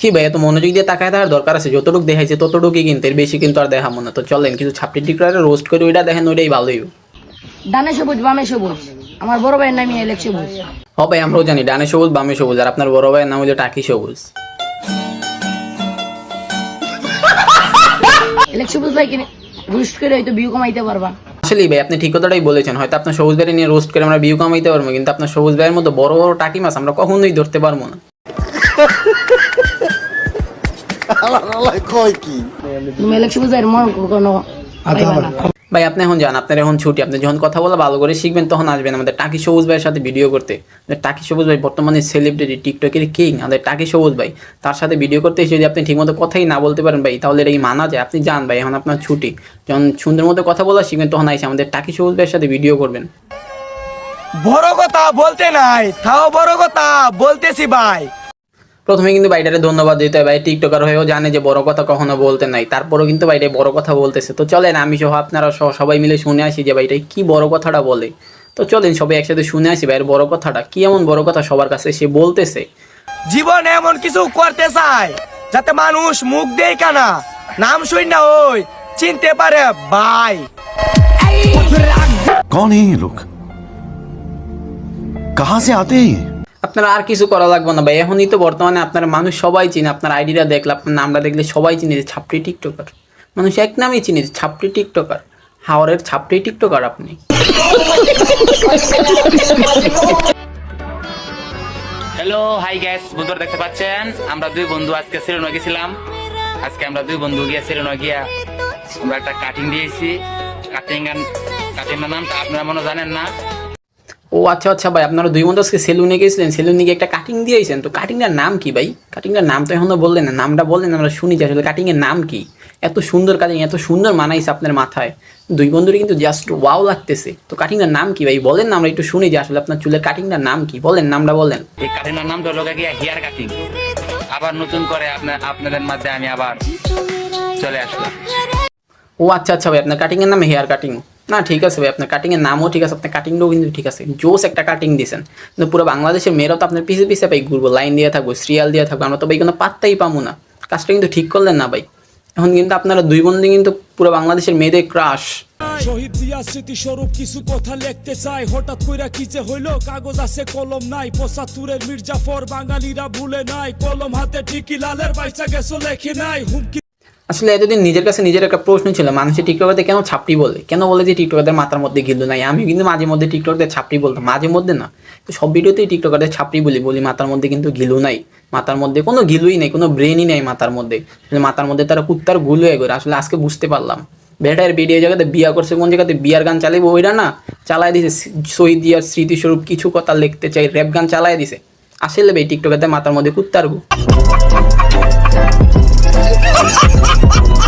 কি ভাই এত মনোযোগ দিয়ে তাকায় থাকার দরকার আছে? যতটুকু দেখাইছে ততটুকুই কিন্তু এর বেশি কিন্তু আর দেখা মনে তো চলেন কিছু ছাপটি টিকরা রোস্ট করে ওইটা দেখেন ওইটাই ভালো হইব। ডানে সবুজ বামে সবুজ। আমার বড় ভাইয়ের নামই এলেক সবুজ। হ ভাই আমরাও জানি ডানে সবুজ বামে সবুজ আর আপনার বড় ভাইয়ের নাম হলো টাকি সবুজ। এলেক সবুজ ভাই কিনে রুস্ট করে হয়তো ভিউ কমাইতে পারবা। আসলে ভাই আপনি ঠিক কথাটাই বলেছেন হয়তো আপনার সবুজ ভাইয়ের নিয়ে রোস্ট করে আমরা ভিউ কামাইতে পারব কিন্তু আপনার সবুজ ভাইয়ের মতো বড় বড় টাকি মাছ আমরা কখনোই ধরতে পারব না। তুমি এলেক সবুজ ভাইয়ের মন কোনো ভাই আপনি এখন যান আপনার এখন ছুটি আপনি যখন কথা বলা ভালো করে শিখবেন তখন আসবেন আমাদের টাকি সবুজ ভাইয়ের সাথে ভিডিও করতে। টাকি সবুজ ভাই বর্তমানে সেলিব্রিটি টিকটকের কিং আমাদের টাকি সবুজ ভাই। তার সাথে ভিডিও করতে এসে যদি আপনি ঠিকমতো কথাই না বলতে পারেন ভাই তাহলে এটা কি মানা যায়। আপনি যান ভাই এখন আপনার ছুটি। যখন সুন্দর মতো কথা বলা শিখবেন তখন আইসে আমাদের টাকি সবুজ ভাইয়ের সাথে ভিডিও করবেন। বড় কথা বলতে নাই তাও বড় কথা বলতেছি ভাই। প্রথমে কিন্তু বাইটারে ধন্যবাদ দিতে হয়। ভাই টিকটকার হয়েও জানে যে বড় কথা কখনো বলতে নাই। তারপরেও কিন্তু ভাইটা বড় কথা বলতেছে। তো চলেন আমি সহ আপনারা সহ সবাই মিলে শুনে আসি যে বাইটাই কি বড় কথাটা বলে। তো চলেন সবাই একসাথে শুনে আসি ভাইয়ের বড় কথাটা। কি এমন বড় কথা সবার কাছে সে বলতেছে? জীবন এমন কিছু করতে চায় যাতে মানুষ মুখ দেয় কানা। নাম শুন না ওই চিনতে পারে ভাই। কোন এই লোক? কাহা সে আতে আপনারা আর কিছু করা লাগবে না ভাই। এখনই তো বর্তমানে আপনার মানুষ সবাই চিনে, আপনার আইডিটা দেখলে, আপনার নামটা দেখলে সবাই চিনে যে ছাপড়ি টিকটকার। মানুষ এক নামেই চিনে যে ছাপড়ি টিকটকার। হাওয়ারের ছাপড়ি টিকটকার আপনি। হ্যালো হাই গ্যাস বন্ধুরা দেখতে পাচ্ছেন? আমরা দুই বন্ধু আজকে সিলেনো গেছিলাম। আজকে আমরা দুই বন্ধু গিয়া সিলেনো গিয়া আমরা একটা কাটিং দিয়েছি। কাটিং কাটিং নামটা আপনারা মনে জানেন না? ও আচ্ছা আচ্ছা ভাই আপনারা দুই বন্ধু আজকে সেলুনে গেছিলেন সেলুনে গিয়ে একটা কাটিং দিয়েছেন তো কাটিংটার নাম কি ভাই? কাটিংটার নাম তো এখনও বললেন না নামটা বললেন আমরা শুনি যে আসলে কাটিংয়ের নাম কি। এত সুন্দর কাটিং এত সুন্দর মানাইছে আপনার মাথায়। দুই বন্ধুর কিন্তু জাস্ট ওয়াও লাগতেছে। তো কাটিংটার নাম কি ভাই? বলেন না আমরা একটু শুনি যে আসলে আপনার চুলের কাটিংটার নাম কি। বলেন নামটা বলেন। এই কাটিংটার নামটা হলো গিয়া হেয়ার কাটিং আবার নতুন করে আপনার আপনাদের মাঝে আমি আবার চলে আসলাম ও আচ্ছা আচ্ছা ভাই আপনার কাটিংয়ের নাম হেয়ার কাটিং না, ঠিক আছে ভাই, আপনার কাটিংয়ের নামও ঠিক আছে, আপনার কাটিংটাও কিন্তু ঠিক আছে। জোস একটা কাটিং দিয়েছেন কিন্তু পুরো বাংলাদেশের মেয়েরাও তো আপনার পিছে পিছে ভাই ঘুরবো লাইন দিয়ে থাকব সিরিয়াল দিয়ে থাকব, আমরা তো ভাই কোনো পাত্তাই পাবো না। কাজটা কিন্তু ঠিক করলেন না ভাই। এখন কিন্তু আপনারা দুই বন্ধু কিন্তু পুরো বাংলাদেশের মেয়েদের ক্রাশ শহীদ দিয়া স্মৃতিস্বরূপ কিছু কথা লিখতে চাই হঠাৎ কইরা কি যে হইল? কাগজ আছে, কলম নাই, পঁচাত্তরের মির্জাফর, বাঙালিরা ভুলে নাই, কলম হাতে ঠিকই, লালের বাইচা গেছো, লেখে নাই, হুমকি আসলে এতদিন নিজের কাছে নিজের একটা প্রশ্ন ছিল মানুষের টিকটকারদের কেন ছাপড়ি বলে? কেন বলে যে টিকটকারদের মাথার মধ্যে গিলু নাই? আমি কিন্তু মাঝে মধ্যে টিকটকদের ছাপড়ি বলতাম, মাঝে মধ্যে না। তো সব ভিডিওতেই টিকটকারদের ছাপড়ি বলি বলি মাথার মধ্যে কিন্তু গিলু নাই। মাথার মধ্যে কোনো গিলুই নেই, কোনো ব্রেনই নেই মাথার মধ্যে। আসলে মাথার মধ্যে তারা কুত্তারগুলো এগোরে আসলে আজকে বুঝতে পারলাম। বেটার ভিডিও জায়গাতে বিয়া করছে, কোন জায়গাতে বিয়ার গান চালাইবো ওইটা না? চালায় দিছে শহীদ দিয়ার স্মৃতিস্বরূপ কিছু কথা লিখতে চাই র্যাপ গান চালায় দিছে। আসলে ভাই টিকটকারদের মাথার মধ্যে কুত্তার গু Ha ha ha ha ha!